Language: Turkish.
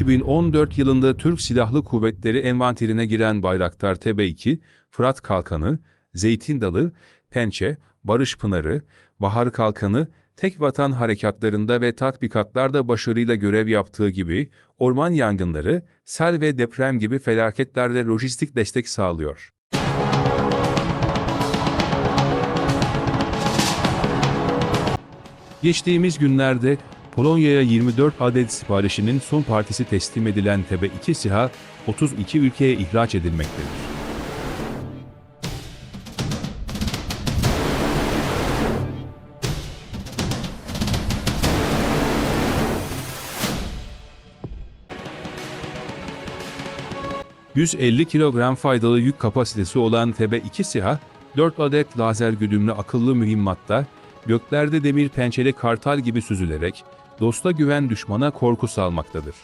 2014 yılında Türk Silahlı Kuvvetleri envanterine giren Bayraktar TB2, Fırat Kalkanı, Zeytin Dalı, Pençe, Barış Pınarı, Bahar Kalkanı, tek vatan harekatlarında ve tatbikatlarda başarıyla görev yaptığı gibi orman yangınları, sel ve deprem gibi felaketlerde lojistik destek sağlıyor. Geçtiğimiz günlerde Polonya'ya 24 adet siparişinin son partisi teslim edilen TB2 SİHA 32 ülkeye ihraç edilmektedir. ...150 kilogram faydalı yük kapasitesi olan TB2 SİHA, 4 adet lazer güdümlü akıllı mühimmatta, göklerde demir pençeli kartal gibi süzülerek, dosta güven düşmana korku salmaktadır.